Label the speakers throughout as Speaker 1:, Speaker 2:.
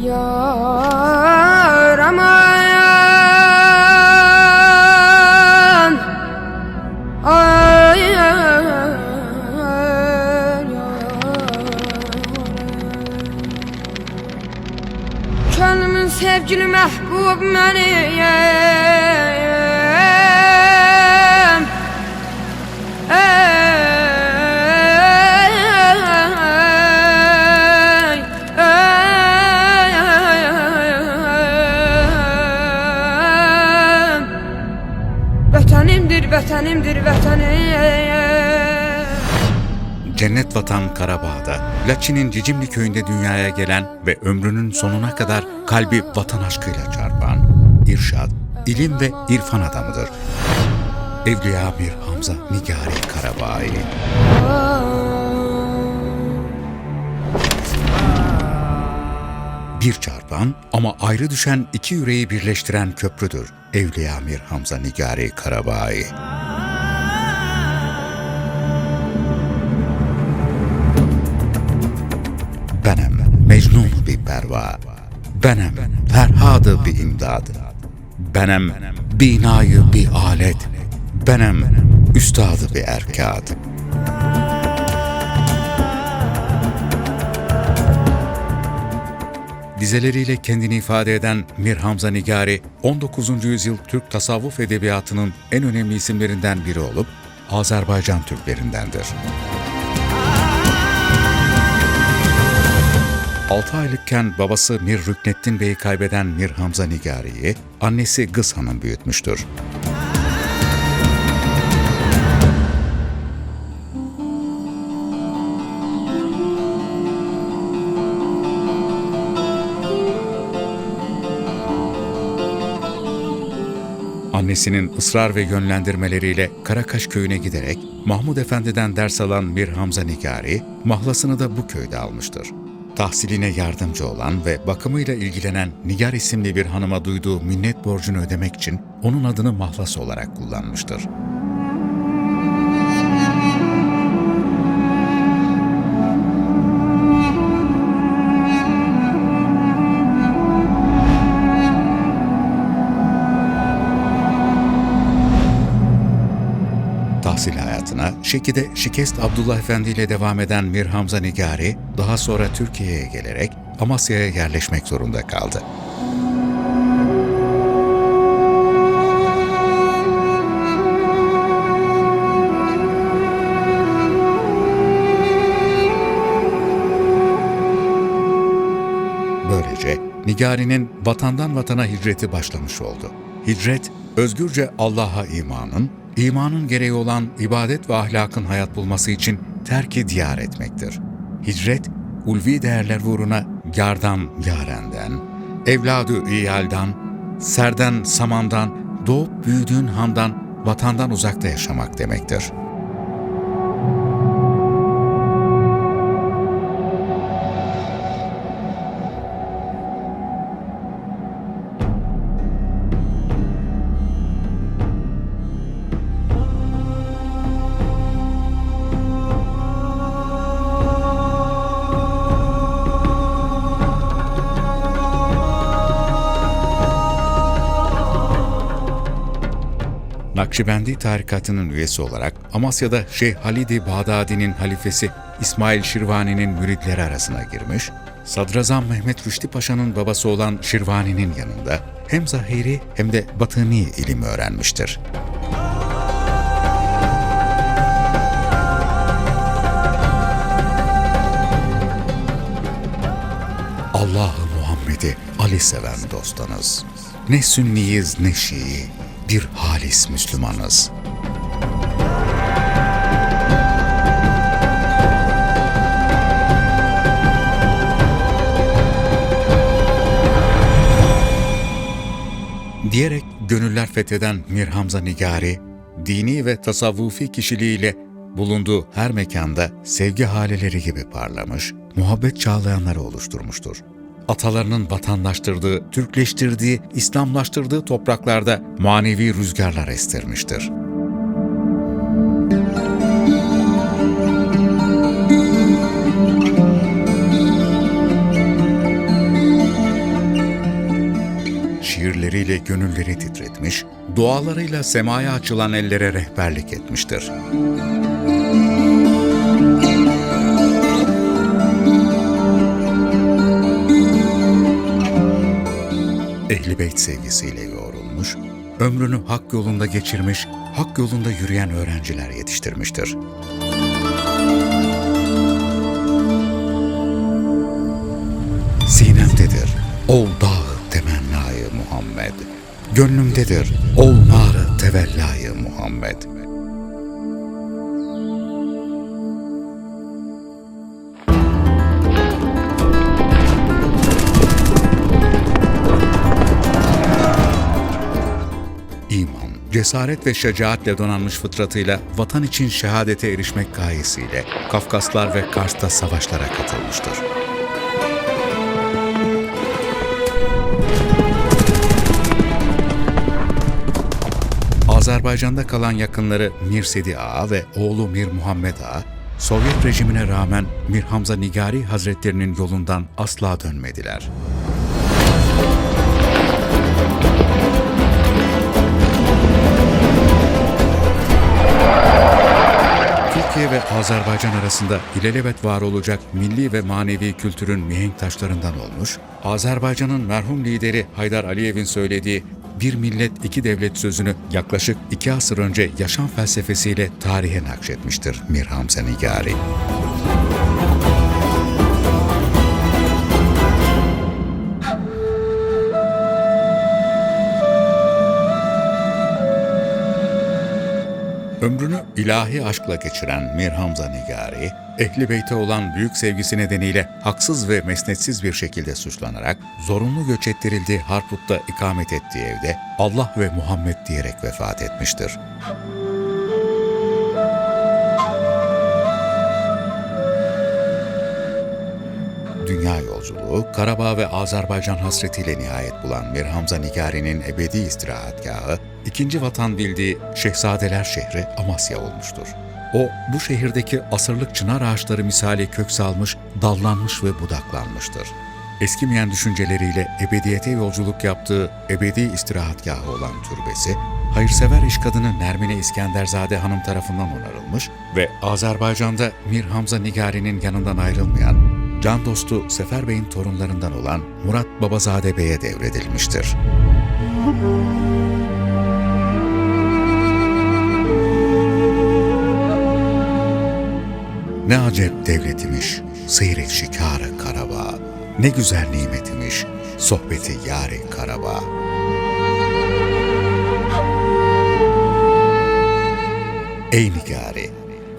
Speaker 1: Your
Speaker 2: Cennet Vatan Karabağ'da, Laçin'in Cicimli köyünde dünyaya gelen ve ömrünün sonuna kadar kalbi vatan aşkıyla çarpan, irşad, ilim ve irfan adamıdır. Evliya Mir Hamza Nigari Karabağ'ı. Bir çarpan ama ayrı düşen iki yüreği birleştiren köprüdür. Evliya Mir Hamza Nigari Karabağ'ı. Mecnun bir perva. Benem Ferhadı bir imdad. Benem binayı bir alet. Benem üstadı bir erkad. Dizeleriyle kendini ifade eden Mir Hamza Nigari, 19. yüzyıl Türk tasavvuf edebiyatının en önemli isimlerinden biri olup Azerbaycan Türklerindendir. 6 aylıkken babası Mir Rükneddin Bey'i kaybeden Mir Hamza Nigari'yi annesi Gız Hanım büyütmüştür. Annesinin ısrar ve yönlendirmeleriyle Karakaş köyüne giderek Mahmud Efendi'den ders alan Mir Hamza Nigari, mahlasını da bu köyde almıştır. Tahsiline yardımcı olan ve bakımıyla ilgilenen Nigar isimli bir hanıma duyduğu minnet borcunu ödemek için onun adını mahlas olarak kullanmıştır. Tahsil hayatına Şeki'de Şikest Abdullah Efendi ile devam eden Mir Hamza Nigari, daha sonra Türkiye'ye gelerek Amasya'ya yerleşmek zorunda kaldı. Böylece Nigari'nin vatandan vatana hicreti başlamış oldu. Hicret, özgürce Allah'a imanın, imanın gereği olan ibadet ve ahlakın hayat bulması için terki diyar etmektir. Hicret, ulvi değerler uğruna yardan yarenden, evladı iyaldan, serden samandan, doğup büyüdüğün handan, vatandan uzakta yaşamak demektir.'' Nakşibendi tarikatının üyesi olarak Amasya'da Şeyh Halid-i Bağdadi'nin halifesi İsmail Şirvani'nin müritleri arasına girmiş, Sadrazam Mehmet Rüştü Paşa'nın babası olan Şirvani'nin yanında hem zahiri hem de batıni ilim öğrenmiştir. Allah'ı Muhammed'i Ali seven dostanız. Ne sünniyiz ne şii, bir halis Müslümanız. Diyerek gönüller fetheden Mir Hamza Nigari, dini ve tasavvufi kişiliğiyle bulunduğu her mekanda sevgi haleleri gibi parlamış, muhabbet çağlayanları oluşturmuştur atalarının vatandaştırdığı, Türkleştirdiği, İslamlaştırdığı topraklarda manevi rüzgarlar estirmiştir. şiirleriyle gönülleri titretmiş, dualarıyla semaya açılan ellere rehberlik etmiştir. Ehli Beyt sevgisiyle yoğrulmuş, ömrünü hak yolunda geçirmiş, hak yolunda yürüyen öğrenciler yetiştirmiştir. Sinemdedir ol dağı temennayı Muhammed. Gönlümdedir ol narı tevellayı Muhammed. Cesaret ve şecaatle donanmış fıtratıyla vatan için şehadete erişmek gayesiyle Kafkaslar ve Kars'ta savaşlara katılmıştır. Azerbaycan'da kalan yakınları Mir Ağa ve oğlu Mir Muhammed Ağa, Sovyet rejimine rağmen Mir Hamza Nigari Hazretlerinin yolundan asla dönmediler. Azerbaycan arasında ilelebet var olacak milli ve manevi kültürün mihenk taşlarından olmuş, Azerbaycan'ın merhum lideri Haydar Aliyev'in söylediği bir millet iki devlet sözünü yaklaşık iki asır önce yaşam felsefesiyle tarihe nakşetmiştir Mir Hamza Ömrünü ilahi aşkla geçiren Mir Hamza Nigari, Ehli Beyt'e olan büyük sevgisi nedeniyle haksız ve mesnetsiz bir şekilde suçlanarak zorunlu göç ettirildiği Harput'ta ikamet ettiği evde Allah ve Muhammed diyerek vefat etmiştir. Dünya yolculuğu, Karabağ ve Azerbaycan hasretiyle nihayet bulan Mir Hamza Nigari'nin ebedi istirahatgahı, ikinci vatan bildiği Şehzadeler şehri Amasya olmuştur. O, bu şehirdeki asırlık çınar ağaçları misali kök salmış, dallanmış ve budaklanmıştır. Eskimeyen düşünceleriyle ebediyete yolculuk yaptığı ebedi istirahatgahı olan türbesi, hayırsever iş kadını Nermine İskenderzade Hanım tarafından onarılmış ve Azerbaycan'da Mir Hamza Nigari'nin yanından ayrılmayan can dostu Sefer Bey'in torunlarından olan Murat Babazade Bey'e devredilmiştir. Ne acep devletimiş, seyri şikarı Karabağ. Ne güzel nimetimiş, sohbeti yâri Karabağ. Ey nigari,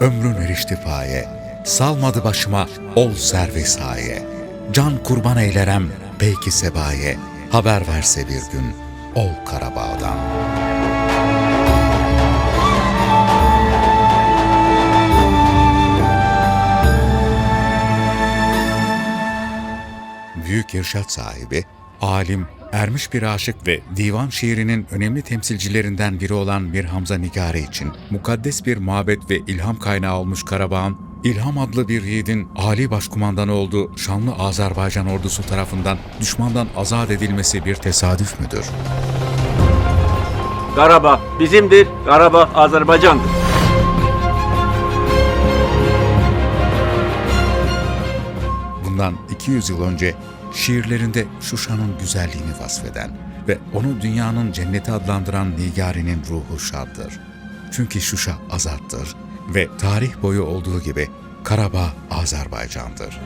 Speaker 2: ömrün erişti paye, salmadı başıma ol servi saye. Can kurban eylerem belki sebaye, haber verse bir gün ol Karabağ'dan. Büyük irşat sahibi, alim, ermiş bir aşık ve divan şiirinin önemli temsilcilerinden biri olan Mir Hamza Nigari için mukaddes bir mabet ve ilham kaynağı olmuş Karabağ'ın İlham adlı bir yiğidin Ali Başkumandanı olduğu şanlı Azerbaycan ordusu tarafından düşmandan azat edilmesi bir tesadüf müdür?
Speaker 3: Karabağ bizimdir, Karabağ Azerbaycan'dır.
Speaker 2: Bundan 200 yıl önce şiirlerinde Şuşa'nın güzelliğini vasfeden ve onu dünyanın cenneti adlandıran Nigari'nin ruhu şaddır. Çünkü Şuşa azattır ve tarih boyu olduğu gibi Karabağ Azerbaycan'dır.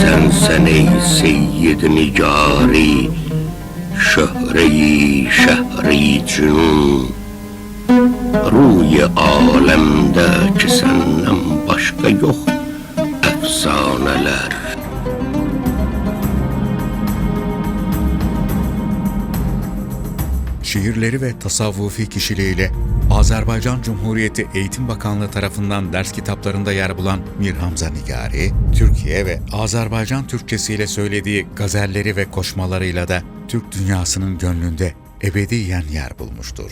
Speaker 4: Sen sen ey seyyid nicari Şöhreyi şehri cünun Ruy alemde
Speaker 2: Şiirleri ve tasavvufi kişiliğiyle Azerbaycan Cumhuriyeti Eğitim Bakanlığı tarafından ders kitaplarında yer bulan Mir Hamza Nigari, Türkiye ve Azerbaycan Türkçesiyle söylediği gazelleri ve koşmalarıyla da Türk dünyasının gönlünde ebediyen yer bulmuştur.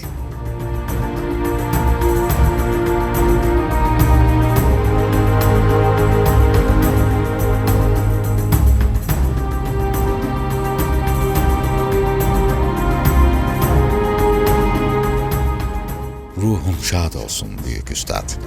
Speaker 2: Şad olsun büyük üstad.